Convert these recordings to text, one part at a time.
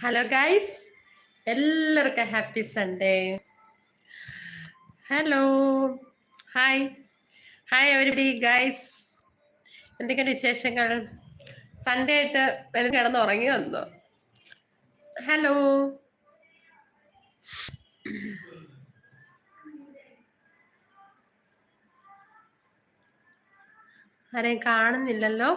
Hello guys എല്ലാവർക്കും happy Sunday hello hi hi everybody guys എന്തൊക്കെയുണ്ട് വിശേഷങ്ങൾ? സൺഡേ ആയിട്ട് വരും കിടന്ന് ഉറങ്ങി വന്നു? ഹലോ ആരെയും കാണുന്നില്ലല്ലോ?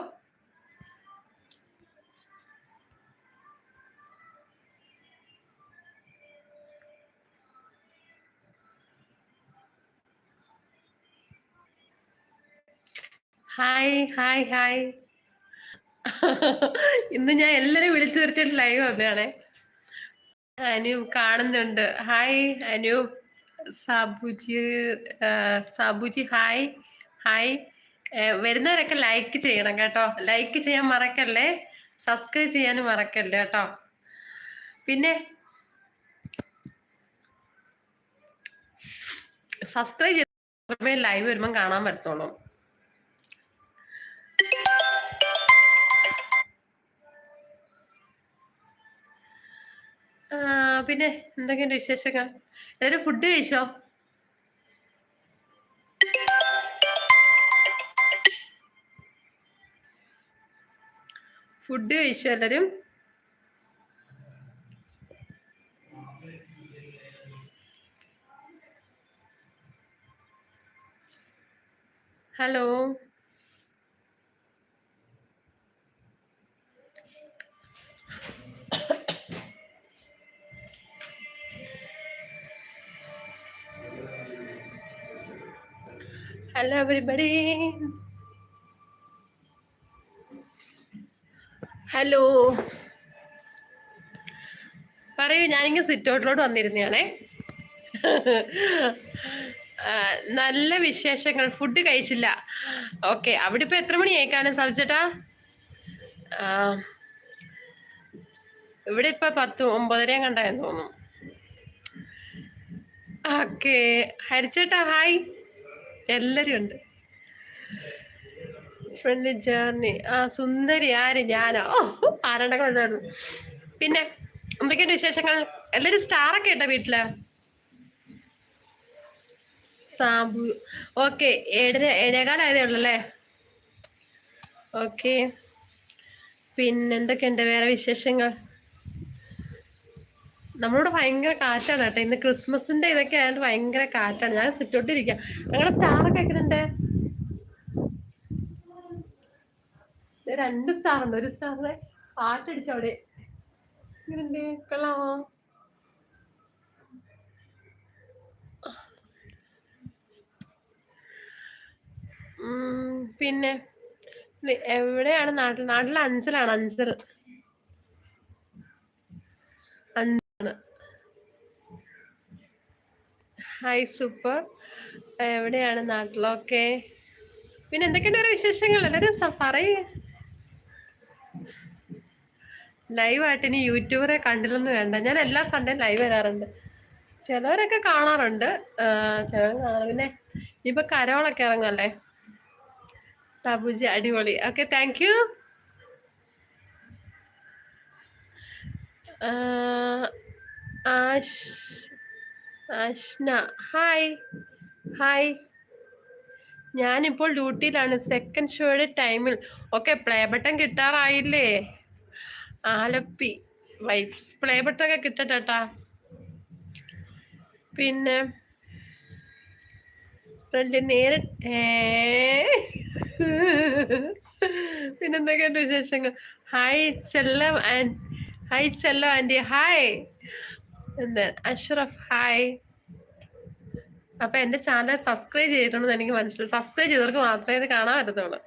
ഹായ് ഹായ് ഹായ് ഇന്ന് ഞാൻ എല്ലാരും വിളിച്ചു വരുത്തിയിട്ട് ലൈവ് വന്നതാണേ. അനൂപ് കാണുന്നുണ്ട്. Hi Anoop Sabuji Sabuji hi hi വരുന്നവരൊക്കെ ലൈക്ക് ചെയ്യണം കേട്ടോ. ലൈക്ക് ചെയ്യാൻ മറക്കല്ലേ? സബ്സ്ക്രൈബ് ചെയ്യാനും മറക്കല്ലേ കേട്ടോ. പിന്നെ സബ്സ്ക്രൈബ് ചെയ്ത് ലൈവ് വരുമ്പോൾ കാണാൻ പറ്റത്തുള്ളൂ. പിന്നെ എന്തൊക്കെയുണ്ട് വിശേഷങ്ങൾ? എല്ലാവരും ഫുഡ് കഴിച്ചോ? ഫുഡ് കഴിച്ചോ എല്ലാവരും ഹലോ ഹലോ everybody. ഹലോ പറയൂ ഞാനിങ്ങനെ സിറ്റ് ഔട്ടിലോട്ട് വന്നിരുന്നയാണേ ആ, നല്ല വിശേഷങ്ങൾ. ഫുഡ് കഴിച്ചില്ല. ഓക്കെ അവിടെ ഇപ്പൊ എത്ര മണിയായി കാണാൻ സാധിച്ചേട്ടാ ഇവിടെ ഇപ്പൊ പത്ത് ഒമ്പതരയും കണ്ടായെന്ന് തോന്നുന്നു. ഓക്കെ ഹരിച്ചേട്ടാ ഹായ് എല്ലാരും ഉണ്ട്. ഫ്രണ്ട് ജേർണി ആ സുന്ദരി ആര്? ഞാനോ? ആരണ്ടൊക്കെ വന്നായിരുന്നു പിന്നെ എന്തൊക്കെയുണ്ട് വിശേഷങ്ങൾ? എല്ലാരും സ്റ്റാറൊക്കെ ഉണ്ടോ വീട്ടിൽ? സാബു. ഓക്കെ ഏഴര ഏഴേകാലായതേ ഉള്ളല്ലേ ഓക്കെ പിന്നെന്തൊക്കെയുണ്ട് വേറെ വിശേഷങ്ങൾ? നമ്മളിവിടെ ഭയങ്കര കാറ്റാണ് കേട്ടോ. ഇന്ന് ക്രിസ്മസിന്റെ ഇതൊക്കെ ആയതുകൊണ്ട് ഭയങ്കര കാറ്റാണ്. ഞാൻ സിറ്റോട്ടിരിക്കാം ഞങ്ങളുടെ എങ്ങനെയുണ്ട്? ദേ രണ്ട് സ്റ്റാർ ഉണ്ട്. ഒരു സ്റ്റാറിനെ കാറ്റടിച്ചു അവിടെ. കൊള്ളാമോ? പിന്നെ എവിടെയാണ് നാട്ടിൽ? നാട്ടിൽ അഞ്ചലാണ് അഞ്ചൽ ഹായ് സൂപ്പർ എവിടെയാണ് നാട്ടിലൊക്കെ? പിന്നെ എന്തൊക്കെയുണ്ട് വേറെ വിശേഷങ്ങൾ? എല്ലാവരും പറയേ. ലൈവായിട്ട് ഇനി യൂട്യൂബറെ കണ്ടില്ലെന്ന് വേണ്ട. ഞാൻ എല്ലാ സൺഡേയും ലൈവ് വരാറുണ്ട്. ചിലവരൊക്കെ കാണാറുണ്ട്. ചിലവർ കാണാറ് പിന്നെ ഇനിയിപ്പോ കരോളൊക്കെ ഇറങ്ങല്ലേ സബുജി അടിപൊളി. Okay thank you Ash Ashna hi hi ഞാനിപ്പോൾ ഡ്യൂട്ടിയിലാണ്. സെക്കൻഡ് ഷോയുടെ ടൈമിൽ ഓക്കെ പ്ലേ ബട്ടൺ കിട്ടാറായില്ലേ? ആലപ്പി വൈഫ്സ് പ്ലേ ബട്ടൺ ഒക്കെ കിട്ടട്ടാ പിന്നെ ഫ്രണ്ട് നേരെ പിന്നെന്തൊക്കെയുണ്ട് വിശേഷങ്ങൾ? Hi Chellam and hi Chellam aunty. Hi എന്താ? അഷ്റഫ് ഹായ് അപ്പൊ എന്റെ ചാനൽ സബ്സ്ക്രൈബ് ചെയ്തിട്ടുണ്ടെന്ന് എനിക്ക് മനസ്സിലായി. സബ്സ്ക്രൈബ് ചെയ്തവർക്ക് മാത്രമേ ഇത് കാണാൻ പറ്റത്തുള്ളൂ.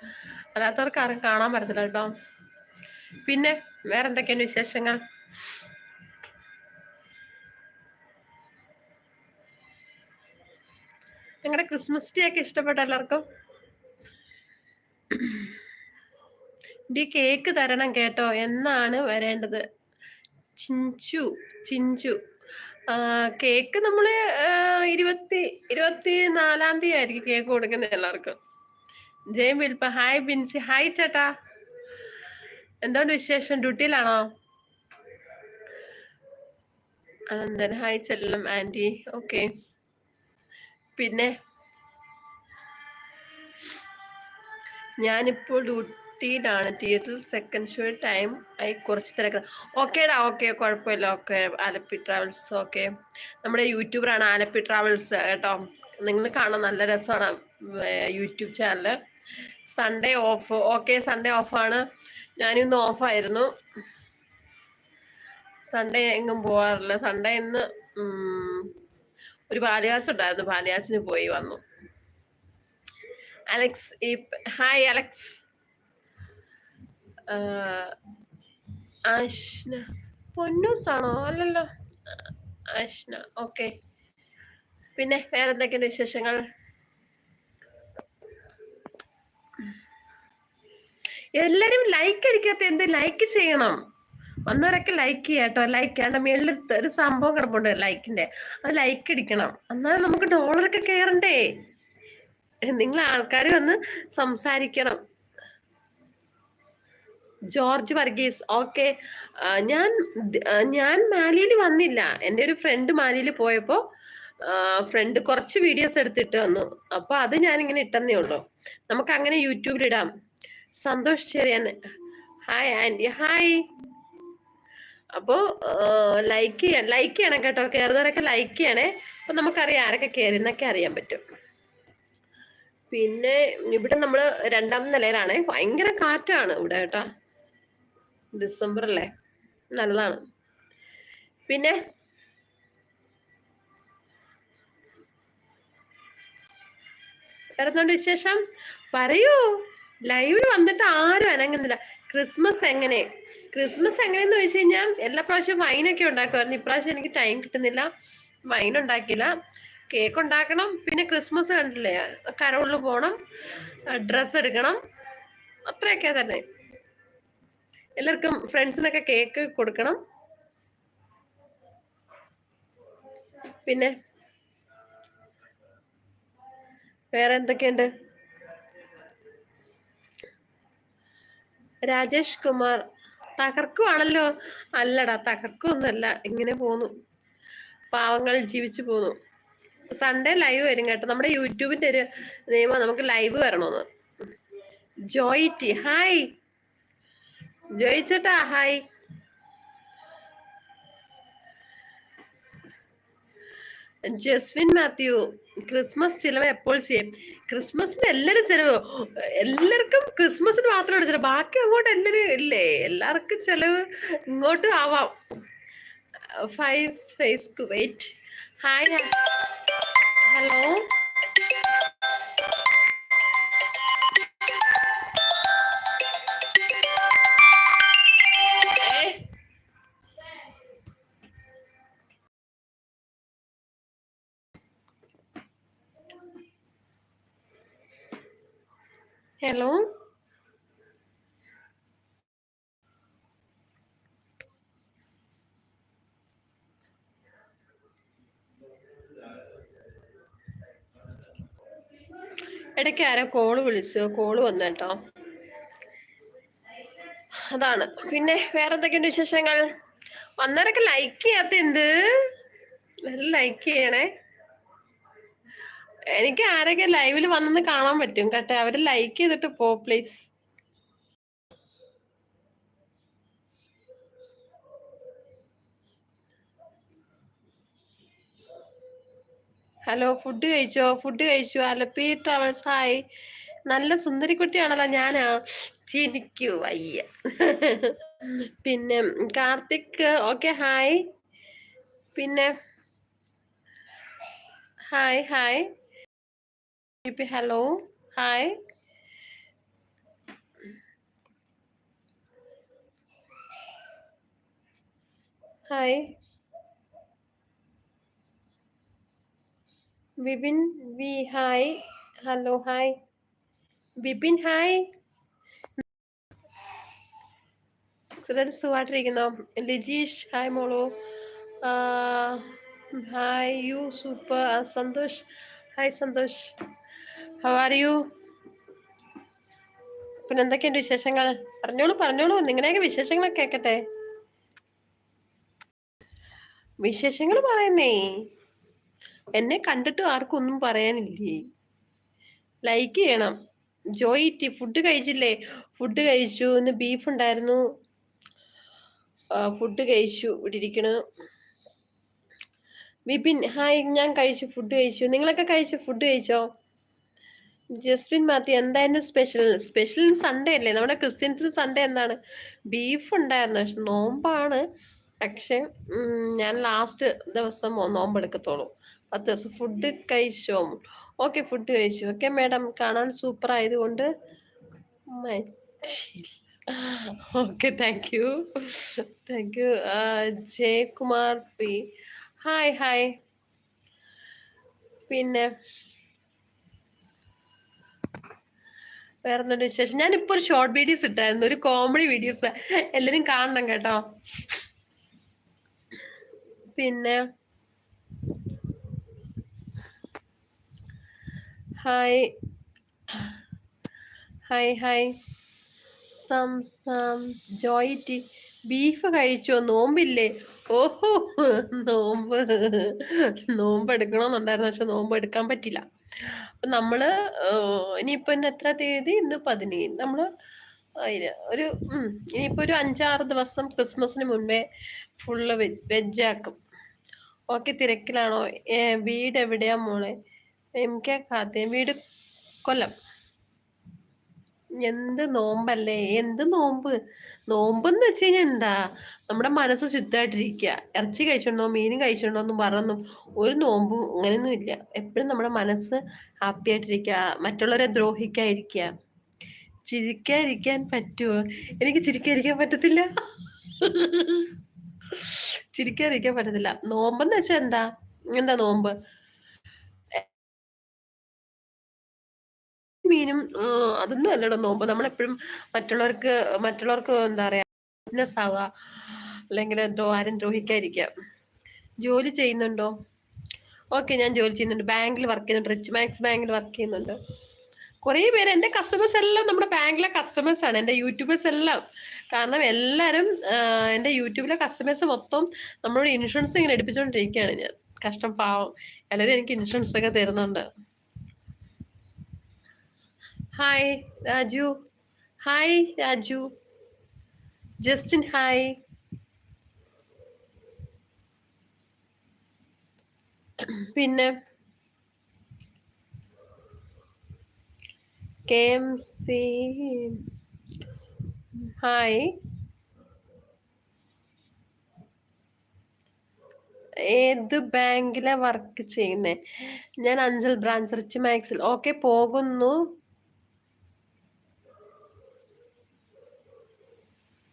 അല്ലാത്തവർക്ക് ആരും കാണാൻ പറ്റത്തില്ല കേട്ടോ. പിന്നെ വേറെ എന്തൊക്കെയാണ് വിശേഷങ്ങൾ? നിങ്ങളുടെ ക്രിസ്മസ് ഡേ ഒക്കെ ഇഷ്ടപ്പെട്ട എല്ലാവർക്കും? ഡി കേക്ക് തരണം കേട്ടോ. എന്നാണ് വരേണ്ടത്? ചിഞ്ചു ചിഞ്ചു. കേക്ക് നമ്മൾ ഇരുപത്തി ഇരുപത്തി നാലാം തീയതി ആയിരിക്കും കേക്ക് കൊടുക്കുന്നത് എല്ലാവർക്കും. ജയ് വിൽപ്പ ഹായ് ബിൻസി ഹായ് ചേട്ടാ. എന്തുകൊണ്ട് വിശേഷം? ഡ്യൂട്ടിയിലാണോ? Ananthan hi Chellam aunty okay. പിന്നെ? ഞാനിപ്പോൾ ഡ്യൂട്ടിയിലാണ് തിയേറ്ററിൽ സെക്കൻഡ് ഷോ ടൈം ആയി കുറച്ച് തിരക്കണം ഓക്കേടാ ഓക്കെ കുഴപ്പമില്ല. ഓക്കെ ആലപ്പി ട്രാവൽസ് ഓക്കെ നമ്മുടെ യൂട്യൂബറാണ് ആലപ്പി ട്രാവൽസ് കേട്ടോ. നിങ്ങൾ കാണാൻ നല്ല രസമാണ് YouTube channel Sunday off okay Sunday ഓഫാണ് ഞാനിന്ന് ഓഫായിരുന്നു സൺഡേ എങ്ങും പോവാറില്ല. സൺഡേ ഇന്ന് ഒരു ബാലിയാസ് ഉണ്ടായിരുന്നു. ബാലിയാസിന് പോയി വന്നു. അലക്സ് ഈ ഹായ് അലക്സ് ആഷ്ന. പൊന്നൂസാണോ? അല്ലല്ലോ. ആഷ്ന. ഓക്കെ. പിന്നെ വേറെ എന്തൊക്കെയാണ് വിശേഷങ്ങൾ? എല്ലാരും ലൈക്ക് അടിക്കാത്ത എന്ത്? ലൈക്ക് ചെയ്യണം. വന്നവരൊക്കെ ലൈക്ക് ചെയ്യാട്ടോ ലൈക്ക് ചെയ്യാണ്ട് മേളിൽ ഒരു സംഭവം കിടപ്പുണ്ട് ലൈക്കിന്റെ അത് ലൈക്ക് അടിക്കണം. എന്നാലും നമുക്ക് ഡോളറൊക്കെ കയറണ്ടേ നിങ്ങൾ ആൾക്കാർ വന്ന് സംസാരിക്കണം. ജോർജ് വർഗീസ്. ഓക്കെ. ഞാൻ ഞാൻ മാലിയിൽ വന്നില്ല. എന്റെ ഒരു ഫ്രണ്ട് മാലിയിൽ പോയപ്പോൾ ഫ്രണ്ട് കുറച്ച് വീഡിയോസ് എടുത്തിട്ട് വന്നു. അപ്പോൾ അത് ഞാനിങ്ങനെ ഇട്ടെന്നേ ഉള്ളൂ. നമുക്ക് അങ്ങനെ യൂട്യൂബിൽ ഇടാം. Santhosh Cherian. Hi aunty. Hi. അപ്പോൾ ലൈക്ക് ചെയ്യാൻ ലൈക്ക് ചെയ്യണം കേട്ടോ. കയറുന്നവരൊക്കെ ലൈക്ക് ചെയ്യണേ. അപ്പം നമുക്കറിയാം ആരൊക്കെ കയറി എന്നൊക്കെ അറിയാൻ പറ്റും. പിന്നെ ഇവിടെ നമ്മൾ രണ്ടാം നിലയിലാണ്. ഭയങ്കര കാറ്റാണ് ഇവിടെ കേട്ടോ. ഡിസംബർ അല്ലേ നല്ലതാണ്. പിന്നെ? വരുന്നുണ്ട് വിശേഷം? പറയൂ. ലൈവിൽ വന്നിട്ട് ആരും അനങ്ങുന്നില്ല. ക്രിസ്മസ് എങ്ങനെ? ക്രിസ്മസ് എങ്ങനെയെന്ന് ചോദിച്ചു കഴിഞ്ഞാൽ എല്ലാ പ്രാവശ്യവും വൈനൊക്കെ ഉണ്ടാക്കുമായിരുന്നു. ഇപ്രാവശ്യം എനിക്ക് ടൈം കിട്ടുന്നില്ല. വൈൻ ഉണ്ടാക്കില്ല കേക്ക് ഉണ്ടാക്കണം. പിന്നെ ക്രിസ്മസ് കണ്ടില്ലേ? കരോളിൽ പോകണം. ഡ്രസ്സ് എടുക്കണം. അത്രയൊക്കെ തന്നെ. എല്ലാവർക്കും ഫ്രണ്ട്സിനൊക്കെ കേക്ക് കൊടുക്കണം. പിന്നെ വേറെ എന്തൊക്കെയുണ്ട്? രാജേഷ് കുമാർ തകർക്കുവാണല്ലോ. അല്ലടാ തകർക്കൊന്നുമല്ല. ഇങ്ങനെ പോന്നു. പാവങ്ങൾ ജീവിച്ചു പോന്നു. സൺഡേ ലൈവ് വരും കേട്ടോ. നമ്മുടെ യൂട്യൂബിന്റെ ഒരു നിയമം നമുക്ക് ലൈവ് വരണമെന്ന്. ജോയിറ്റി ഹായ്. ജോയി ചേട്ടാ ഹായ്. ജസ്വിൻ മാത്യു ക്രിസ്മസ് ചിലവ് എപ്പോൾ ചെയ്യും? ക്രിസ്മസിന് എല്ലാരും ചെലവ് എല്ലാവർക്കും ക്രിസ്മസിന് മാത്രമാണ് ചെലവ്. ബാക്കി അങ്ങോട്ട് എല്ലാരും ഇല്ലേ? എല്ലാവർക്കും ചെലവ് ഇങ്ങോട്ട് ആവാം. Faiz face Kuwait. Hi hello. Hello? ഇടയ്ക്ക് ആരോ കോൾ വിളിച്ചു. കോൾ വന്നു കേട്ടോ. അതാണ്. പിന്നെ വേറെ എന്തൊക്കെയുണ്ട് വിശേഷങ്ങൾ? വന്നവരൊക്കെ ലൈക്ക് ചെയ്യാത്ത എന്ത്? ലൈക്ക് ചെയ്യണേ. എനിക്ക് ആരൊക്കെ ലൈവിൽ വന്നെന്ന് കാണാൻ പറ്റും. കേട്ടെ അവർ ലൈക്ക് ചെയ്തിട്ട് പോ പ്ലീസ് ഹലോ ഫുഡ് കഴിച്ചോ? ഫുഡ് കഴിച്ചു. അലപ്പി ട്രാവൽസ് ഹായ് നല്ല സുന്ദരിക്കുട്ടിയാണല്ലോ ഞാനാ. ചിരിക്കൂ വയ്യ. പിന്നെ കാർത്തിക് ഓക്കെ ഹായ് പിന്നെ hi hi hello hi hi Bibin V hi hello hi Bibin hi ചിലർ സുഖമായിട്ടിരിക്കുന്നോ ലിജീഷ് ഹായ് മോളു hi you super Santhosh hi Santhosh how are you പിന്നെ എന്തൊക്കെയുണ്ട് വിശേഷങ്ങൾ? പറഞ്ഞോളൂ പറഞ്ഞോളൂ. നിങ്ങളുടെയൊക്കെ വിശേഷങ്ങളൊക്കെ കേക്കട്ടെ. വിശേഷങ്ങൾ പറയുന്നേ. എന്നെ കണ്ടിട്ട് ആർക്കും ഒന്നും പറയാനില്ലേ? ലൈക്ക് ചെയ്യണം. ജോയിറ്റി ഫുഡ് കഴിച്ചില്ലേ? ഫുഡ് കഴിച്ചു ഇന്ന് ബീഫ് ഉണ്ടായിരുന്നു. ഫുഡ് കഴിച്ചു ഇവിടെ വിപിൻ ഹായ് ഞാൻ കഴിച്ചു ഫുഡ് കഴിച്ചു. നിങ്ങളൊക്കെ കഴിച്ചു ഫുഡ് കഴിച്ചോ? ജസ്വിൻ മാത്യു എന്തായിരുന്നു സ്പെഷ്യൽ സ്പെഷ്യൽ സൺഡേ അല്ലേ? നമ്മുടെ ക്രിസ്ത്യൻസിന് സൺഡേ എന്താണ്? ബീഫ് ഉണ്ടായിരുന്നു. പക്ഷെ നോമ്പാണ്. പക്ഷെ ഞാൻ ലാസ്റ്റ് ദിവസം നോമ്പ് നോമ്പെടുക്കത്തോളൂ. പത്ത് ദിവസം ഫുഡ് കഴിച്ചോ? ഓക്കെ ഫുഡ് കഴിച്ചു. ഓക്കെ മാഡം കാണാൻ സൂപ്പർ ആയതുകൊണ്ട് okay thank you thank you Jayakumar P. Hi hi പിന്നെ വേറെ എന്തുണ്ട് വിശേഷം? ഞാനിപ്പോ ഒരു ഷോർട്ട് വീഡിയോസ് ഇട്ടായിരുന്നു ഒരു കോമഡി വീഡിയോസ് എല്ലാരും കാണണം കേട്ടോ. പിന്നെ? ഹായ് ഹായ് ഹായ് സം സം ജോയ് ടി ബീഫ് കഴിച്ചോ? നോമ്പില്ലേ? ഓഹോ. നോമ്പ്. നോമ്പ് എടുക്കണമെന്നുണ്ടായിരുന്നു പക്ഷെ നോമ്പ് എടുക്കാൻ പറ്റില്ല. അപ്പൊ നമ്മൾ ഇനിയിപ്പോ എത്ര തീയതി? ഇന്ന് പതിനേഴ്. നമ്മൾ ഒരു ഇനിയിപ്പോ ഒരു അഞ്ചാറ് ദിവസം ക്രിസ്മസിന് മുൻപേ ഫുള്ള് വെജ് ആക്കും. ഓക്കെ തിരക്കിലാണോ? വീട് എവിടെയാ മോളെ? എം കെ കാത്തേ വീട് കൊല്ലം. എന്ത് നോമ്പല്ലേ? എന്ത് നോമ്പ്? നോമ്പെന്ന് വെച്ച് കഴിഞ്ഞാൽ എന്താ? നമ്മുടെ മനസ്സ് ശുദ്ധമായിട്ടിരിക്കുക ഇറച്ചി കഴിച്ചിട്ടുണ്ടോ മീനും കഴിച്ചിട്ടുണ്ടോ എന്നും പറഞ്ഞൊന്നും ഒരു നോമ്പും അങ്ങനെയൊന്നും ഇല്ല. എപ്പോഴും നമ്മുടെ മനസ്സ് ഹാപ്പി ആയിട്ടിരിക്കുക മറ്റുള്ളവരെ ദ്രോഹിക്കാതിരിക്കുക ചിരിക്കാതിരിക്കാൻ പറ്റുമോ എനിക്ക് ചിരിക്കാതിരിക്കാൻ പറ്റത്തില്ല. ചിരിക്കാതിരിക്കാൻ പറ്റത്തില്ല. നോമ്പെന്ന് വെച്ചാൽ എന്താ? എന്താ നോമ്പ്? മീനും അതൊന്നും അല്ലടോ നോമ്പ്. നമ്മളെപ്പോഴും മറ്റുള്ളവർക്ക് മറ്റുള്ളവർക്ക് എന്താ പറയാ ബിസിനസ് ആവുക. അല്ലെങ്കിൽ എന്തോ ആരും ദ്രോഹിക്കാതിരിക്കുക. ജോലി ചെയ്യുന്നുണ്ടോ? ഓക്കെ ഞാൻ ജോലി ചെയ്യുന്നുണ്ട്. ബാങ്കിൽ വർക്ക് ചെയ്യുന്നുണ്ട്. റിച്ച് മാക്സ് ബാങ്കിൽ വർക്ക് ചെയ്യുന്നുണ്ട്. കുറേ പേര് എന്റെ കസ്റ്റമേഴ്സ് എല്ലാം നമ്മുടെ ബാങ്കിലെ കസ്റ്റമേഴ്സ് ആണ്. എന്റെ യൂട്യൂബേഴ്സ് എല്ലാം. കാരണം എല്ലാവരും എന്റെ യൂട്യൂബിലെ കസ്റ്റമേഴ്സ് മൊത്തം നമ്മളോട് ഇൻഷുറൻസ് ഇങ്ങനെ എടുപ്പിച്ചുകൊണ്ടിരിക്കുകയാണ് ഞാൻ. കഷ്ടം പാവം. എല്ലാവരും എനിക്ക് ഇൻഷുറൻസ് ഒക്കെ തരുന്നുണ്ട്. Hi Raju hi Raju Justin hi പിന്നെ കെ എം സി ഹായ് ഏത് ബാങ്കിലെ വർക്ക് ചെയ്യുന്നേ? ഞാൻ അഞ്ചൽ ബ്രാഞ്ച് റിച്ച് മാക്സിൽ ഓക്കെ പോകുന്നു.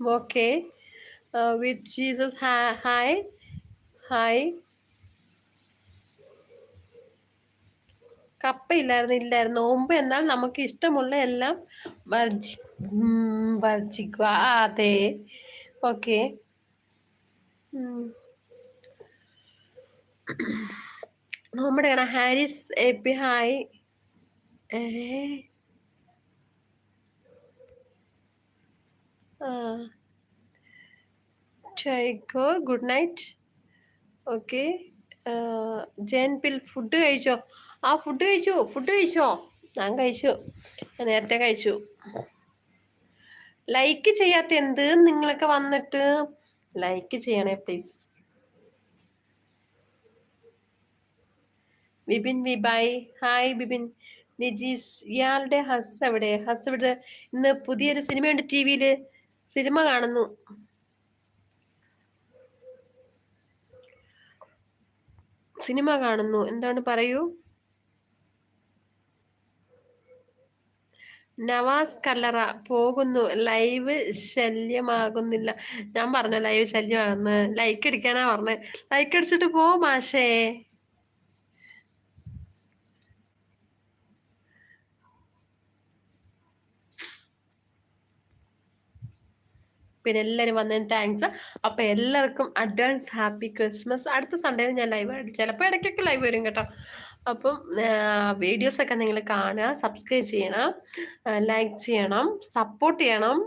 Okay jesus hi hi hi. കപ്പ ഇല്ലായിരുന്നു. നോമ്പ് എന്നാൽ നമുക്ക് ഇഷ്ടമുള്ള എല്ലാം വർജി വർജിക്കുക. അതെ. ഓക്കെ നമ്മുടെ ഹാരിസ് എ പി ഹായ്. ഏ ചൈക്കോ ഗുഡ് നൈറ്റ് ഓക്കെ ജയൻപിൽ ഫുഡ് കഴിച്ചോ? ആ ഫുഡ് കഴിച്ചു ഫുഡ് കഴിച്ചോ? ഞാൻ കഴിച്ചു. ഞാൻ നേരത്തെ കഴിച്ചു. ലൈക്ക് ചെയ്യാത്ത എന്ത് നിങ്ങളൊക്കെ വന്നിട്ട്? ലൈക്ക് ചെയ്യണേ please Bibin bye hi Bibin നിജീസ് ഇയാളുടെ ഹസ് എവിടെ? ഹസ് എവിടെ? ഇന്ന് പുതിയൊരു സിനിമയുണ്ട് ടി വിയിൽ. സിനിമ കാണുന്നു. സിനിമ കാണുന്നു. എന്താണ് പറയൂ? നവാസ് കല്ലറ പോകുന്നു. ലൈവ് ശല്യമാകുന്നില്ല. ഞാൻ പറഞ്ഞു ലൈവ് ശല്യമാകുന്നു ലൈക്ക് അടിക്കാനാ പറഞ്ഞത്. ലൈക്ക് അടിച്ചിട്ട് പോ മാഷേ. പിന്നെ എല്ലാവരും വന്നതിന് താങ്ക്സ് അപ്പൊ എല്ലാവർക്കും അഡ്വാൻസ് ഹാപ്പി ക്രിസ്മസ് അടുത്ത സൺഡേ ഞാൻ ലൈവ് ആയിട്ട് ചിലപ്പോൾ ഇടയ്ക്കൊക്കെ ലൈവ് വരും കേട്ടോ. അപ്പം വീഡിയോസൊക്കെ നിങ്ങൾ കാണുക സബ്സ്ക്രൈബ് ചെയ്യണം ലൈക്ക് ചെയ്യണം സപ്പോർട്ട് ചെയ്യണം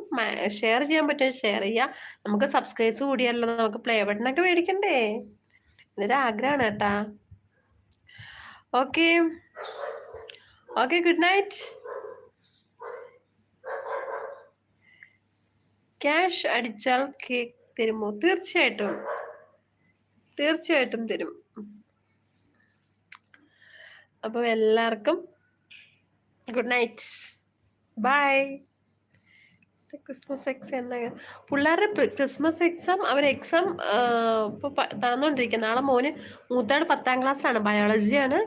ഷെയർ ചെയ്യാൻ പറ്റും ഷെയർ ചെയ്യുക. നമുക്ക് സബ്സ്ക്രൈബ്സ് കൂടിയല്ലോ നമുക്ക് പ്ലേ ബട്ടണൊക്കെ മേടിക്കണ്ടേ? ഇതൊരു ആഗ്രഹമാണ് കേട്ടാ. Okay okay good night cash അടിച്ചാൽ കേക്ക് തരുമോ? തീർച്ചയായിട്ടും. തീർച്ചയായിട്ടും തരും. അപ്പം എല്ലാവർക്കും good night. Bye. Christmas exam എന്താ പിള്ളേരുടെ ക്രിസ്മസ് എക്സാം അവർ എക്സാം ഇപ്പോൾ നടന്നുകൊണ്ടിരിക്കുക നാളെ മോന് മൂത്താട് പത്താം ക്ലാസ്സിലാണ് ബയോളജിയാണ്.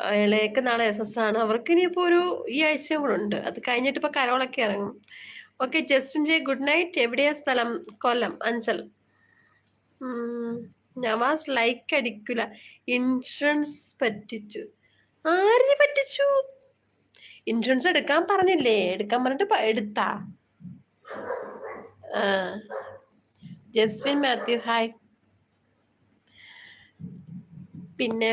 ഇളയൊക്കെ നാളെ എസ് എസ് ആണ്. അവർക്ക് ഇനിയിപ്പോൾ ഒരു ഈ ആഴ്ചയും കൂടെ ഉണ്ട്. അത് കഴിഞ്ഞിട്ട് ഇപ്പോൾ കരോളൊക്കെ ഇറങ്ങും. Okay Justin J good night എവിടെയാ സ്ഥലം? കൊല്ലം അഞ്ചൽ. നവാസ് ലൈക്ക് അടിക്കില്ല ഇൻഷുറൻസ് പറ്റിച്ചു. ആരിനെ പറ്റിച്ചു? ഇൻഷുറൻസ് എടുക്കാൻ പറഞ്ഞില്ലേ? എടുക്കാൻ പറഞ്ഞിട്ട് എടുത്താ. ജസ്വിൻ മാത്യു ഹായ് പിന്നെ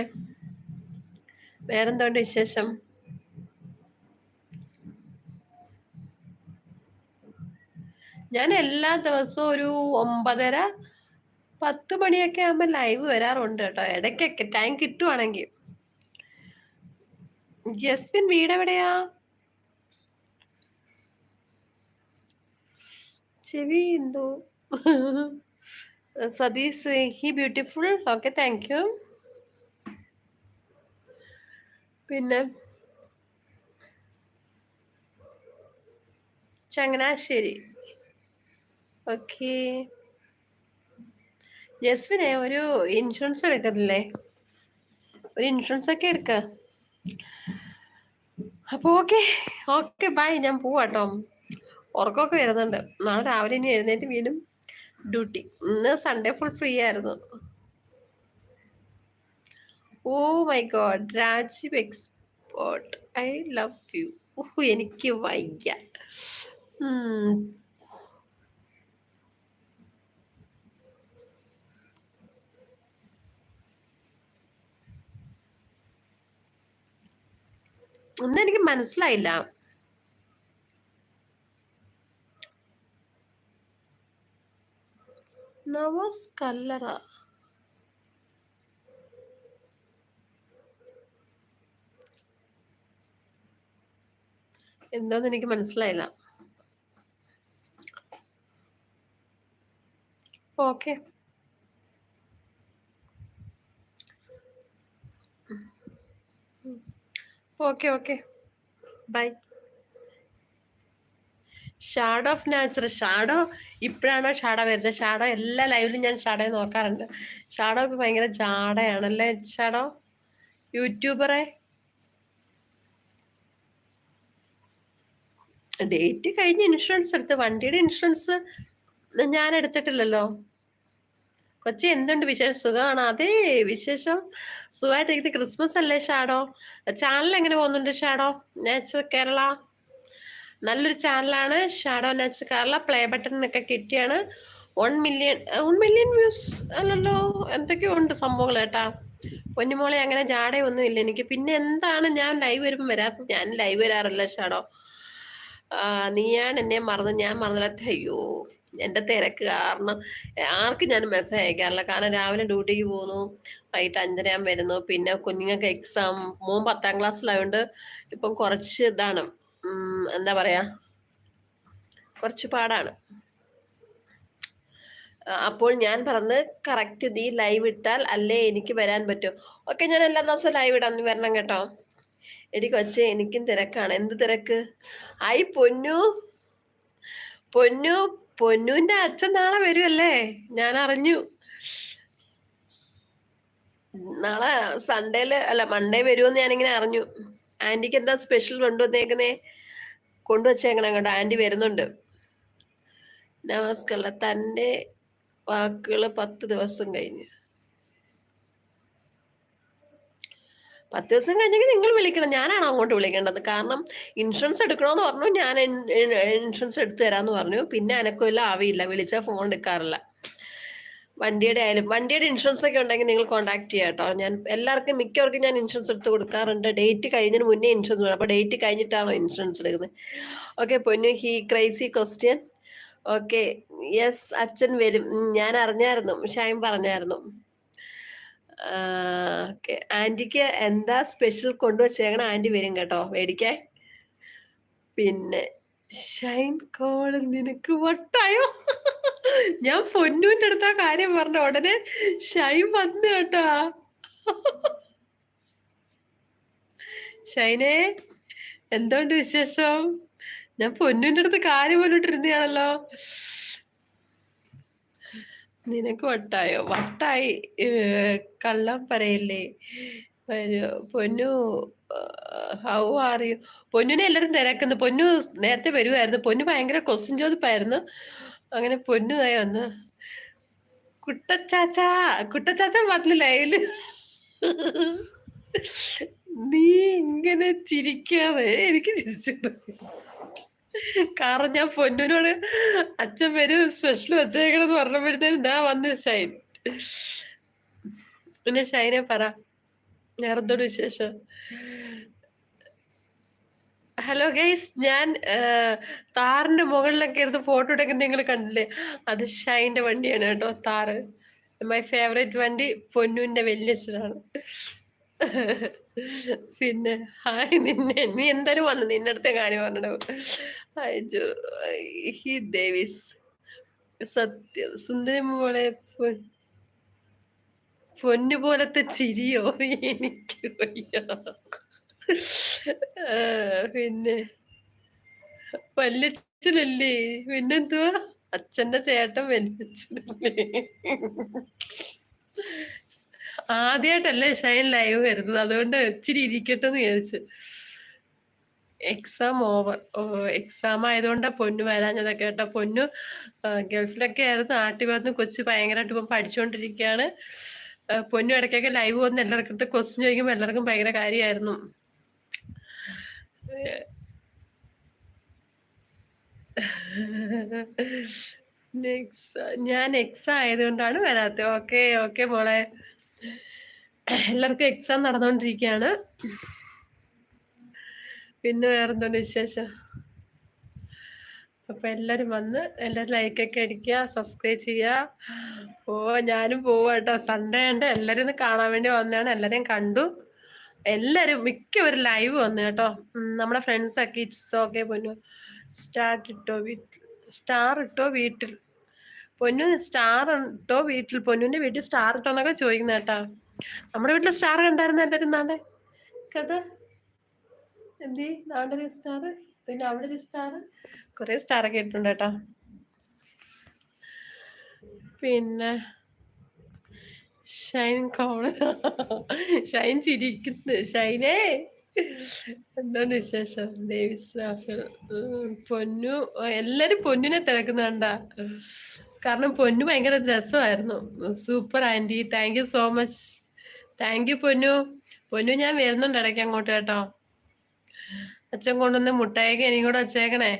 വേറെന്തോണ്ട് വിശേഷം? ഞാൻ എല്ലാ ദിവസവും ഒരു ഒമ്പതര പത്ത് മണിയൊക്കെ ആകുമ്പോൾ ലൈവ് വരാറുണ്ട് കേട്ടോ. ഇടയ്ക്കൊക്കെ ടൈം കിട്ടുവാണെങ്കിൽ ജസ്മിൻ വീട് എവിടെയാ? ചെവി എന്തോ. Satheesh hi beautiful okay thank you പിന്നെ ചങ്ങനാശ്ശേരി. ഓക്കെ ജസ്വിനെ ഒരു ഇൻഷുറൻസ് എടുക്കത്തില്ലേ? ഒരു ഇൻഷുറൻസ് ഒക്കെ എടുക്ക. അപ്പോൾ ഓക്കെ ഓക്കെ ബൈ ഞാൻ പോവാട്ടോ ഉറക്കമൊക്കെ വരുന്നുണ്ട്. നാളെ രാവിലെ ഇനി എഴുന്നേറ്റ് വീണ്ടും ഡ്യൂട്ടി ഇന്ന് സൺഡേ ഫുൾ ഫ്രീ ആയിരുന്നു. ഓ my god Rajeev export I love you oh എനിക്ക് വയ്യ. ഒന്നും എനിക്ക് മനസ്സിലായില്ല. നവാസ് കല്ലറ. എന്താന്ന് എനിക്ക് മനസ്സിലായില്ല. Okay. Okay okay. Bye. Shadow of nature shadow ഇപ്പോഴാണോ ഷാഡോ വരുന്നത്? ഷാഡോ എല്ലാ ലൈവിലും ഞാൻ ഷാഡോയെ നോക്കാറുണ്ട്. ഷാഡോ ഇപ്പം ഭയങ്കര ജാടയാണല്ലേ? ഷാഡോ യൂട്യൂബറെ? ഡേറ്റ് കഴിഞ്ഞ് ഇൻഷുറൻസ് എടുത്ത്. വണ്ടിയുടെ ഇൻഷുറൻസ് ഞാൻ എടുത്തിട്ടില്ലല്ലോ. കൊച്ചി എന്തുണ്ട് വിശേഷം? സുഖമാണ്? അതേ വിശേഷം. സുഖമായിട്ടിരിക്കുന്നത് ക്രിസ്മസ് അല്ലേ ഷാഡോ? ചാനൽ എങ്ങനെ പോകുന്നുണ്ട് ഷാഡോ? നാച്ചുറൽ കേരള നല്ലൊരു ചാനലാണ് ഷാഡോ നാച്ചുറൽ കേരള പ്ലേ ബട്ടണിനൊക്കെ കിട്ടിയാണ്. One million one million views അല്ലല്ലോ. എന്തൊക്കെയോ ഉണ്ട് സംഭവങ്ങൾ കേട്ടാ. പൊന്നുമോളെ അങ്ങനെ ജാടയൊന്നും ഇല്ല എനിക്ക്. പിന്നെ എന്താണ്? ഞാൻ ലൈവ് വരുമ്പോൾ വരാത്തത്. ഞാൻ ലൈവ് വരാറില്ല ഷാഡോ. നീയാണ് എന്നെ മറന്ന് ഞാൻ മറന്നില്ല. അയ്യോ എന്റെ തിരക്ക് കാരണം ആർക്കും ഞാൻ മെസ്സേജ് അയക്കാറില്ല. കാരണം രാവിലെ ഡ്യൂട്ടിക്ക് പോകുന്നു വൈകിട്ട് അഞ്ചരയാൻ വരുന്നു. പിന്നെ കുഞ്ഞുങ്ങൾക്ക് എക്സാം മോൻ പത്താം ക്ലാസ്സിലായതുകൊണ്ട് ഇപ്പം കുറച്ച് ഇതാണ്. എന്താ പറയാ? കുറച്ച് പാടാണ്. അപ്പോൾ ഞാൻ പറഞ്ഞ് കറക്റ്റ് നീ ലൈവ് ഇട്ടാൽ അല്ലേ എനിക്ക് വരാൻ പറ്റും. ഓക്കെ ഞാൻ എല്ലാ ദിവസവും ലൈവ് ഇടാൻ വരണം കേട്ടോ. എടി കൊച്ചെ എനിക്കും തിരക്കാണ്. എന്ത് തിരക്ക്? ആയി പൊന്നു. പൊന്നു പൊന്നുവിന്റെ അച്ഛൻ നാളെ വരുമല്ലേ ഞാൻ അറിഞ്ഞു. നാളെ സൺഡേയിൽ അല്ല മൺഡേ വരുമെന്ന് ഞാനിങ്ങനെ അറിഞ്ഞു. ആന്റിക്ക് എന്താ സ്പെഷ്യൽ കൊണ്ടുവന്നേക്കുന്നേ? കൊണ്ടുവച്ചേക്കണം കേട്ടോ ആന്റി വരുന്നുണ്ട്. നമസ്കാരം. തന്റെ വാക്കുകൾ പത്ത് ദിവസം കഴിഞ്ഞു. പത്ത് ദിവസം കഴിഞ്ഞെങ്കിൽ നിങ്ങൾ വിളിക്കണം. ഞാനാണ് അങ്ങോട്ട് വിളിക്കേണ്ടത്? കാരണം ഇൻഷുറൻസ് എടുക്കണമെന്ന് പറഞ്ഞു. ഞാൻ ഇൻഷുറൻസ് എടുത്തു തരാമെന്ന് പറഞ്ഞു. പിന്നെ അനക്കമില്ല ആവിയില്ല. വിളിച്ചാൽ ഫോൺ എടുക്കാറില്ല. വണ്ടിയുടെ ആയാലും വണ്ടിയുടെ ഇൻഷുറൻസ് ഒക്കെ ഉണ്ടെങ്കിൽ നിങ്ങൾ കോൺടാക്ട് ചെയ്യാം കേട്ടോ ഞാൻ എല്ലാവർക്കും മിക്കവർക്കും ഞാൻ ഇൻഷുറൻസ് എടുത്ത് കൊടുക്കാറുണ്ട്. ഡേറ്റ് കഴിഞ്ഞതിന് മുന്നേ ഇൻഷുറൻസ് വേണം അപ്പോൾ ഡേറ്റ് കഴിഞ്ഞിട്ടാണോ ഇൻഷുറൻസ് എടുക്കുന്നത്? Okay Ponnu. Hi crazy question okay yes അച്ഛൻ വരും. ഞാൻ അറിഞ്ഞായിരുന്നു. ഷായം പറഞ്ഞായിരുന്നു. ഓക്കെ. ആന്റിക്ക് എന്താ സ്പെഷ്യൽ കൊണ്ടുവച്ചേക്കണം ആന്റി വരും കേട്ടോ. മേടിക്കേ. പിന്നെ ഷൈൻ കോൾ നിനക്ക് വട്ടായോ? ഞാൻ പൊന്നൂന്റെ അടുത്ത കാര്യം പറഞ്ഞ ഉടനെ ഷൈൻ വന്നു കേട്ടോ. ഷൈനെ എന്തുകൊണ്ട് വിശേഷം? ഞാൻ പൊന്നൂന്റെ അടുത്ത് കാര്യം പറഞ്ഞിട്ടിരുന്നയാണല്ലോ നിനക്ക് വട്ടായോ? വട്ടായി കള്ളം പറയല്ലേ പൊന്നു ഹൗ ആർ യു പൊന്നിനെ എല്ലാരും തിരക്കുന്നു. പൊന്നു നേരത്തെ വരുമായിരുന്നു പൊന്നു ഭയങ്കര ക്വസ്റ്റ്യൻ ചോദിപ്പായിരുന്നു. അങ്ങനെ പൊന്നു ആയി വന്ന് കുട്ടച്ചാച്ച കുട്ടച്ചാച്ച വന്നു ലൈവിൽ. നീ ഇങ്ങനെ ചിരിക്കാതെ എനിക്ക് ചിരിച്ചു കാരണം ഞാൻ പൊന്നിനോട് അച്ഛൻ വരും സ്പെഷ്യൽ വെച്ചേക്കണെന്ന് പറഞ്ഞപ്പോഴത്തേനും ഞാൻ വന്നു ഷൈൻ. പിന്നെ ഷൈനെ പറ വേറെന്തോട് വിശേഷം? ഹലോ ഗൈസ് ഞാൻ താറിന്റെ മുകളിലൊക്കെ ഇരുന്ന് ഫോട്ടോ എടുക്കുന്ന നിങ്ങൾ കണ്ടില്ലേ? അത് ഷൈന്റെ വണ്ടിയാണ് കേട്ടോ താറ്. മൈ ഫേവറേറ്റ് വണ്ടി പൊന്നുവിന്റെ വല്യച്ഛനാണ്. പിന്നെ ഹായ് നിന്നെ. നീ എന്തായാലും വന്നു നിന്റെ അടുത്ത കാര്യം പറഞ്ഞു ജോ ഹി ദേവിസ്. സത്യം സുന്ദരി മോളെ പൊന്നു പോലത്തെ ചിരിയോ? എനിക്ക് പിന്നെ വല്യച്ഛനല്ലേ? പിന്നെന്തുവാ? അച്ഛന്റെ ചേട്ടൻ വല്യച്ഛനല്ലേ? ആദ്യമായിട്ടല്ലേ ഷൈൻ ലൈവ് വരുന്നത്. അതുകൊണ്ട് ഇച്ചിരി ഇരിക്കട്ടെ എന്ന് വിചാരിച്ചു എക്സാം ഓവർ എക്സാം ആയതുകൊണ്ടാ പൊന്നു വരാഞ്ഞതൊക്കെ കേട്ടോ പൊന്നു. ഗൾഫിലൊക്കെ ആയിരുന്നു. നാട്ടിൽ വന്ന് കൊച്ചു ഭയങ്കരമായിട്ട് ഇപ്പം പഠിച്ചുകൊണ്ടിരിക്കുകയാണ് പൊന്നു ഇടയ്ക്കൊക്കെ ലൈവ് വന്ന് എല്ലാവർക്കും ക്വസ്റ്റ്യൻ ചോദിക്കുമ്പോൾ എല്ലാവർക്കും ഭയങ്കര കാര്യമായിരുന്നു ഞാൻ എക്സാം ആയതുകൊണ്ടാണ് വരാത്തത് ഓക്കെ ഓക്കെ മോളെ. എല്ലാവർക്കും എക്സാം നടന്നുകൊണ്ടിരിക്കുകയാണ് പിന്നെ വേറെന്താണ് വിശേഷം? അപ്പൊ എല്ലാരും വന്ന് എല്ലാരും ലൈക്കൊക്കെ അടിക്കുക സബ്സ്ക്രൈബ് ചെയ്യുക ഓ ഞാനും പോവാട്ടോ സൺഡേ ഉണ്ട് എല്ലാരും ഒന്ന് കാണാൻ വേണ്ടി വന്നതാണ്. എല്ലാരെയും കണ്ടു. എല്ലാരും മിക്കവരും ലൈവ് വന്നു കേട്ടോ. നമ്മുടെ ഫ്രണ്ട്സ് ഒക്കെ ഇറ്റ്സ് ഓക്കെ പൊന്നു. സ്റ്റാർ ഇട്ടോ വീട്ടിൽ സ്റ്റാർ ഇട്ടോ വീട്ടിൽ. പൊന്നു സ്റ്റാർ ഉണ്ടോ വീട്ടിൽ? പൊന്നുവിന്റെ വീട്ടിൽ സ്റ്റാർ ഇട്ടോ എന്നൊക്കെ ചോദിക്കുന്ന കേട്ടാ. നമ്മുടെ വീട്ടിൽ സ്റ്റാർ കണ്ടായിരുന്നു എല്ലാരും നാളെ? കേട്ടോ? എന്തി? നാളെ ഒരു സ്റ്റാർ പിന്നെ അവിടെ ഒരു സ്റ്റാർ കുറെ സ്റ്റാർ ഒക്കെ ഇട്ടുണ്ട് കേട്ടോ. പിന്നെ ഷൈൻ കോള ഷൈൻ ചിരിക്കുന്നു. ഷൈനേ! എന്താണ് വിശേഷം? റാഫേൽ പൊന്നു. എല്ലാരും പൊന്നിനെ തിരക്കുന്നുണ്ട. കാരണം പൊന്നു ഭയങ്കര രസമായിരുന്നു. Super aunty. Thank you so much thank you Ponnu. Ponnu ഞാൻ വരുന്നുണ്ട് ഇടയ്ക്ക് അങ്ങോട്ട് കേട്ടോ. അച്ഛൻ കൊണ്ടുവന്ന് മുട്ടായിക്ക് എനിക്കും കൂടെ വച്ചേക്കണേ.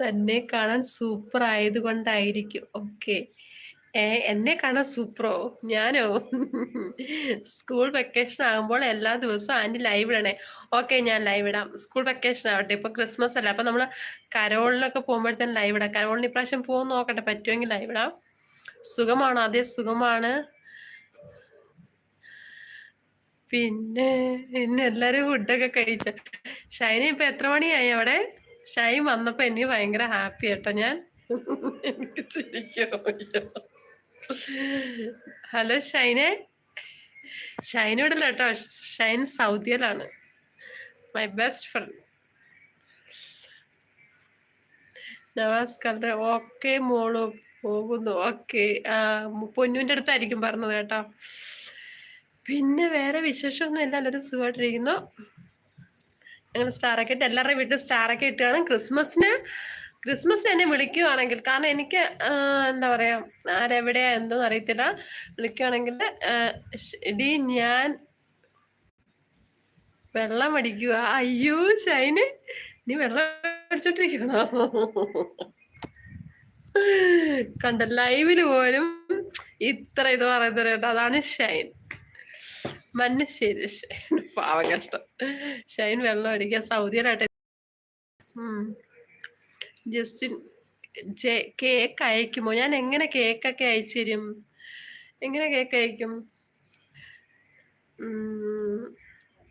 തന്നെ കാണാൻ സൂപ്പർ ആയതുകൊണ്ടായിരിക്കും. ഓക്കെ എന്നെ കാണാൻ സൂപ്പറോ? ഞാനോ? സ്കൂൾ വെക്കേഷൻ ആകുമ്പോൾ എല്ലാ ദിവസവും ആന്റി ലൈവ് ഇടണേ. ഓക്കെ ഞാൻ ലൈവ് ഇടാം. സ്കൂൾ വെക്കേഷൻ ആവട്ടെ. ഇപ്പൊ ക്രിസ്മസ് അല്ലേ. അപ്പൊ നമ്മൾ കരോളിനൊക്കെ പോകുമ്പോഴത്തേന് ലൈവ് ഇടാം. കരോളിന് ഇപ്രാവശ്യം പോകുന്ന നോക്കട്ടെ. പറ്റുമെങ്കിൽ ലൈവ് ഇടാം. സുഖമാണോ? അതേ സുഖമാണ്. പിന്നെ ഇന്ന് എല്ലാരും ഫുഡൊക്കെ കഴിച്ച. ഷൈനി ഇപ്പൊ എത്ര മണിയായി അവിടെ? ഷൈൻ വന്നപ്പോ എനിക്ക് ഭയങ്കര ഹാപ്പി കേട്ടോ ഞാൻ. എനിക്ക് ചിരിക്കാൻ വയ്യ. ഹലോ ഷൈനെ ഷൈൻ ഇവിടെ കേട്ടോ. ഷൈൻ സൗദിയിലാണ്. മൈ ബെസ്റ്റ് ഫ്രണ്ട് നമസ്കാരം. ഓക്കെ മോൾ പോകുന്നു. ഓക്കെ പൊന്നുവിന്റെ അടുത്തായിരിക്കും പറഞ്ഞത് കേട്ടോ. പിന്നെ വേറെ വിശേഷമൊന്നും ഇല്ല. എല്ലാവരും സുഖമായിട്ടിരിക്കുന്നു. അങ്ങനെ സ്റ്റാറൊക്കെ ഇട്ട് എല്ലാവരുടെയും വീട്ടിൽ സ്റ്റാറൊക്കെ ഇട്ടാണ് ക്രിസ്മസിന് ക്രിസ്മസിന് എന്നെ വിളിക്കുവാണെങ്കിൽ കാരണം എനിക്ക് എന്താ പറയാ ആരെവിടെയാ എന്തോന്ന് അറിയത്തില്ല. വിളിക്കുവാണെങ്കിൽ ഡി ഞാൻ വെള്ളം അടിക്കുക അയ്യോ ഷൈന് നീ വെള്ളം അടിച്ചോണ്ടിരിക്കണോ കണ്ട ലൈവിൽ പോലും ഇത്ര ഇത് പറയുന്നത് കേട്ടോ. അതാണ് ഷൈൻ. മന്നശ്ശേരി ഷൈൻ. പാവം കഷ്ടം. ഷൈൻ വെള്ളം അടിക്കാൻ സൗദിയിലാട്ടെ ഉം. ജസ്റ്റിൻ കേക്ക് അയക്കുമോ? ഞാൻ എങ്ങനെ കേക്കൊക്കെ അയച്ചു തരും? എങ്ങനെ കേക്ക് അയക്കും?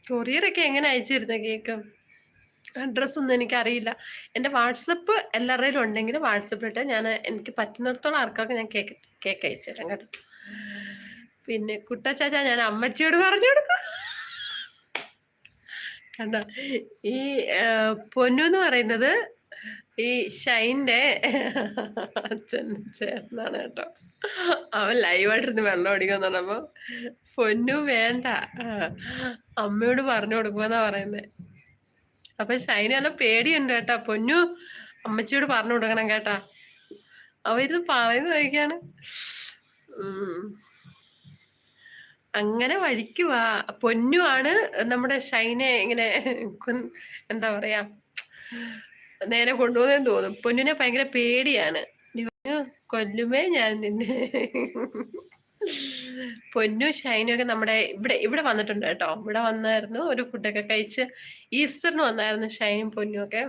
കൊറിയറൊക്കെ എങ്ങനെ അയച്ചു തരുന്ന കേക്ക് അഡ്രസ്സൊന്നും എനിക്കറിയില്ല. എന്റെ വാട്സപ്പ് എല്ലാവരുടെയും ഉണ്ടെങ്കിൽ വാട്സപ്പിലിട്ട് ഞാൻ എനിക്ക് പറ്റുന്നിടത്തോളം ആർക്കൊക്കെ ഞാൻ കേക്ക് കേക്ക് അയച്ചു തരാം കേട്ടോ. പിന്നെ കുട്ടച്ചാച്ച ഞാൻ അമ്മച്ചിയോട് പറഞ്ഞു കൊടുക്കും. കണ്ട? ഈ പൊന്നു എന്ന് പറയുന്നത് ഈ ഷൈന്റെ അച്ഛൻ ചേർന്നാണ് കേട്ടോ. അവൻ ലൈവായിട്ടിരുന്ന് വെള്ളം അടിക്കുമെന്ന് പറഞ്ഞപ്പോ പൊന്നു വേണ്ട. അമ്മയോട് പറഞ്ഞു കൊടുക്കുമെന്നാ പറയുന്നത് അപ്പൊ ഷൈന് നല്ല പേടിയുണ്ട് കേട്ടാ. പൊന്നു അമ്മച്ചിയോട് പറഞ്ഞു കൊടുക്കണം കേട്ടാ. അവരിത് പറയുന്നത് നോക്കിയാണ്. അങ്ങനെ വഴിക്കുവ പൊന്നു ആണ് നമ്മുടെ ഷൈനെ ഇങ്ങനെ എന്താ പറയാ നേരെ കൊണ്ടുപോകുന്നതെന്ന് തോന്നും. പൊന്നിനെ ഭയങ്കര പേടിയാണ്. കൊല്ലുമേ ഞാൻ നിന്നെ. പൊന്നു ഷൈനൊക്കെ നമ്മുടെ ഇവിടെ ഇവിടെ വന്നിട്ടുണ്ട് കേട്ടോ. ഇവിടെ വന്നായിരുന്നു ഒരു ഫുഡൊക്കെ കഴിച്ച് ഈസ്റ്ററിന് വന്നായിരുന്നു ഷൈനും പൊന്നും ഒക്കെ.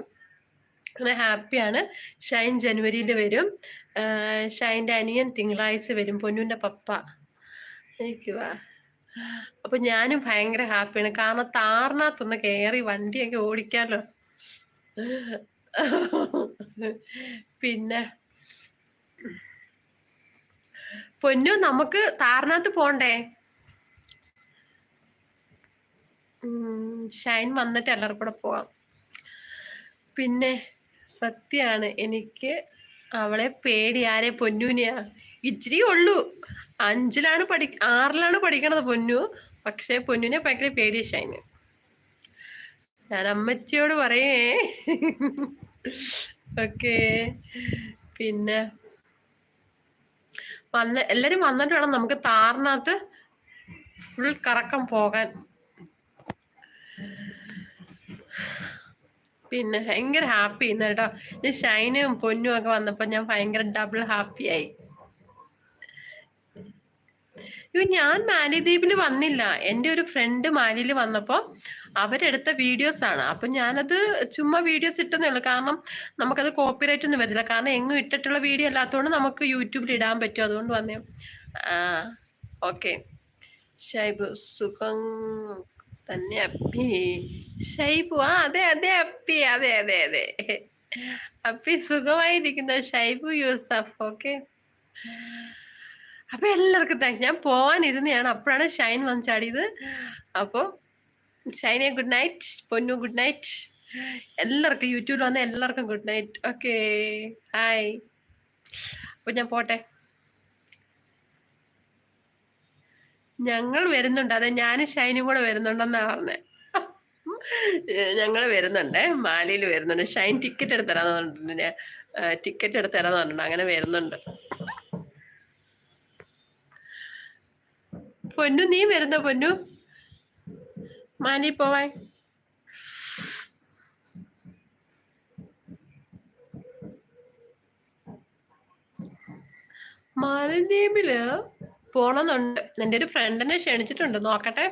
അങ്ങനെ ഹാപ്പിയാണ്. ഷൈൻ ജനുവരിയിൽ വരും. ഷൈന്റെ അനിയൻ തിങ്കളാഴ്ച വരും പൊന്നുവിന്റെ പപ്പ. എനിക്കുവാ അപ്പൊ ഞാനും ഭയങ്കര ഹാപ്പിയാണ്. കാരണം താറിനകത്തൊന്ന് കയറി വണ്ടിയൊക്കെ ഓടിക്കാലോ. പിന്നെ. പൊന്നു നമുക്ക് താറിനകത്ത് പോണ്ടേ? ഷൈൻ വന്നിട്ട് എല്ലാവർക്കും കൂടെ പോവാം. പിന്നെ സത്യാണ് എനിക്ക് അവളെ പേടി. ആരെ? പൊന്നൂനെയാ? ഇച്ചിരി ഉള്ളൂ. അഞ്ചിലാണ് പഠി ആറിലാണ് പഠിക്കണത് പൊന്നു. പക്ഷെ പൊന്നുവിനെ ഭയങ്കര പേടി ഷൈന്. ഞാൻ അമ്മച്ചിയോട് പറയേ. ഓക്കെ. പിന്നെ വന്ന് എല്ലാരും വന്നിട്ട് വേണം നമുക്ക് താറിനകത്ത് ഫുൾ കറക്കം പോകാൻ. പിന്നെ ഭയങ്കര ഹാപ്പി ഇന്ന് കേട്ടോ. ഷൈനും പൊന്നും ഒക്കെ വന്നപ്പോ ഞാൻ ഭയങ്കര ഡബിൾ ഹാപ്പി ആയി. അയ്യോ ഞാൻ മാലിദ്വീപിൽ വന്നില്ല. എന്റെ ഒരു ഫ്രണ്ട് മാലിയിൽ വന്നപ്പോൾ അവരെടുത്ത വീഡിയോസ് ആണ്. അപ്പം ഞാനത് ചുമ്മാ വീഡിയോസ് ഇട്ടെന്നേ ഉള്ളൂ. കാരണം നമുക്കത് കോപ്പിറൈറ്റ് ഒന്നും വരില്ല കാരണം എങ്ങും ഇട്ടിട്ടുള്ള വീഡിയോ അല്ലാത്തതുകൊണ്ട് നമുക്ക് യൂട്യൂബിൽ ഇടാൻ പറ്റും. അതുകൊണ്ട് വന്നേ. ആ ഓക്കെ ഷൈബു സുഖം തന്നെ അപ്പി. ഷൈബു ആ അതെ അതെ അപ്പി. അതെ അതെ അതെ. അപ്പി സുഖമായിരിക്കുന്ന. ഷൈബു യൂസഫ് ഓക്കെ അപ്പൊ എല്ലാവർക്കും താങ്ക്സ് ഞാൻ പോവാനിരുന്നതാണ് അപ്പോഴാണ് ഷൈൻ വന്ന് ചാടിയത്. അപ്പോൾ ഷൈനെ good night Ponnu good night എല്ലാവർക്കും യൂട്യൂബിൽ വന്ന എല്ലാവർക്കും ഗുഡ് നൈറ്റ് ഓക്കെ ഹായ് അപ്പൊ ഞാൻ പോട്ടെ. ഞങ്ങൾ വരുന്നുണ്ട്. അതെ ഞാനും ഷൈനും കൂടെ വരുന്നുണ്ടെന്നാ പറഞ്ഞത് ഞങ്ങൾ വരുന്നുണ്ട്. മാലിയിൽ വരുന്നുണ്ട്. ഷൈൻ ടിക്കറ്റ് എടുത്തരാന്ന് പറഞ്ഞിട്ടുണ്ട്. ടിക്കറ്റ് എടുത്ത് തരാന്ന് പറഞ്ഞിട്ടുണ്ട്. അങ്ങനെ വരുന്നുണ്ട്. പൊന്നു നീ വരുന്ന പൊന്നു? മാനി പോവാൻ. മാലദ്വീപിൽ പോണമെന്നുണ്ട് എന്റെ ഒരു ഫ്രണ്ടിനെ ക്ഷണിച്ചിട്ടുണ്ട്. നോക്കട്ടെ.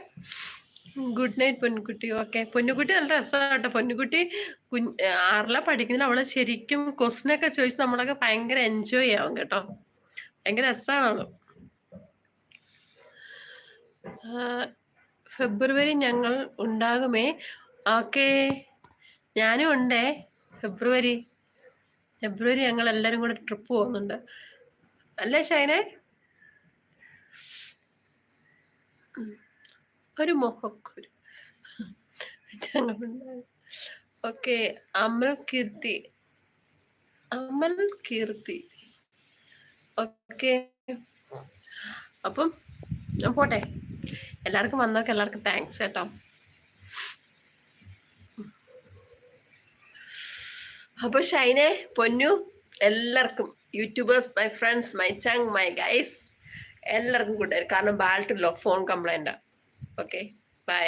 ഗുഡ് നൈറ്റ് പൊന്നുകുട്ടി ഓക്കെ പൊന്നുകുട്ടി നല്ല രസമാണ് കേട്ടോ. പൊന്നുകുട്ടി കുഞ്ഞ് ആറില പഠിക്കുന്നതിൽ അവൾ ശരിക്കും ക്വസ്റ്റിനൊക്കെ ചോദിച്ച് നമ്മളൊക്കെ ഭയങ്കര എൻജോയ് ആവും കേട്ടോ. ഭയങ്കര രസമാണ് അവൾ ഫെബ്രുവരി ഞങ്ങൾ ഉണ്ടാകുമേ? ഓക്കെ. ഞാനും ഉണ്ടേ. ഫെബ്രുവരി. ഫെബ്രുവരി ഞങ്ങൾ എല്ലാവരും കൂടെ ട്രിപ്പ് പോകുന്നുണ്ട്. അല്ലേ ഷൈനെ? ഒരു മൊഹക്കുരു ഓക്കെ അമൽ കീർത്തി. അമൽ കീർത്തി. ഓക്കെ. അപ്പം പോട്ടെ. എല്ലാവർക്കും വന്നവർക്ക് എല്ലാവർക്കും താങ്ക്സ് കേട്ടോ. അപ്പൊ ഷൈനെ പൊന്നു എല്ലാവർക്കും യൂട്യൂബേഴ്സ് മൈ ഫ്രണ്ട്സ് മൈ ചങ് മൈ ഗൈസ് എല്ലാവർക്കും കൂട്ടുകാർ കാരണം ബാൽട്ടില്ലോ ഫോൺ കംപ്ലൈന്റാണ് ഓക്കെ ബൈ